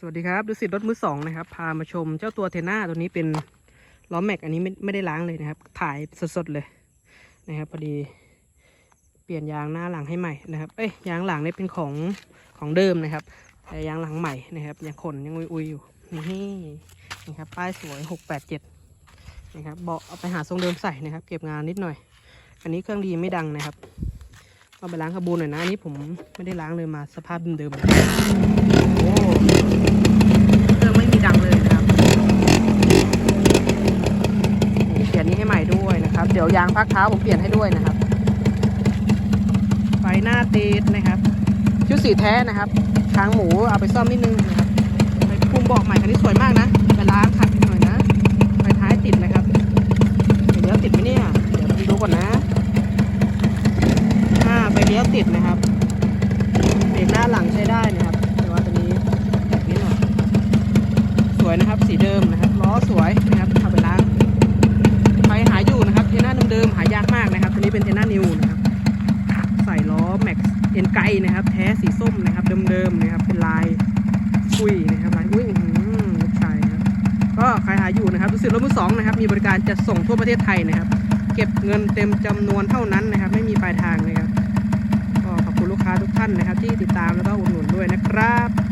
สวัสดีครับดูสิรถมือสองนะครับ พามาชมเจ้าตัวเทน่าตัวนี้เป็นล้อแม็ก อันนี้ไม่ไม่ได้ล้างเลยนะครับ ถ่ายสดๆเลยนะครับพอดีเปลี่ยนยางหน้าหลังให้ใหม่นะครับ เอ้ยยางหลังนี่เป็นของของเดิมนะครับ แต่ยางหลังใหม่นะครับยังขนยังอุยๆอยู่นี่นะครับป้ายสวยหกแปดเจ็ดนะครับเบาะเอาไปหาทรงเดิมใส่นะครับ เก็บงานนิดหน่อย อันนี้เครื่องดีไม่ดังนะครับ เอาไปล้างขบูนหน่อยนะอันนี้ผมไม่ได้ล้างเลยมาสภาพเดิมๆเลยโอ้เครื่องไม่มีดังเลยนะครับนี่เปลี่ยนนี้ให้ใหม่ด้วยนะครับ เดี๋ยวยางพักเท้าผมเปลี่ยนให้ด้วยนะครับ ไฟหน้าติดนะครับ ชุดสีแท้นะครับทางหมูเอาไปซ่อมนิดนึงนะครับไปพุ่มเบอกใหม่คันนี้สวยมากนะไปล้างขัดหน่อยนะ ไฟท้ายติดนะครับ ไฟเลี้ยวติดไหมเนี่ย เดี๋ยวผมดูก่อนนะอ่าไฟเลี้ยวติดนะครับ เบรกหน้าหลังใช้ได้นะครับ แต่ว่าตัวนี้แบบนี้หน่อยสวยนะครับสีเดิมนะครับล้อสวยนะครับทำไปล้างใครหายอยู่นะครับเทน่าเดิมๆหายากมากนะครับตัวนี้เป็นเทน่านิวนะครับใส่ล้อแม็กซ์เอ็นไกนะครับ แท้สีส้มนะครับเดิมๆนะครับเป็นลายคุยนะครับลายอุ้ยลูกชายนะครับก็ใครหาอยู่นะครับรู้สึกรถมือสองนะครับ มีบริการจะส่งทั่วประเทศไทยนะครับ เก็บเงินเต็มจำนวนเท่านั้นนะครับ ไม่มีปลายทาง ที่ติดตามแล้วก็อุดหนุนด้วยนะครับ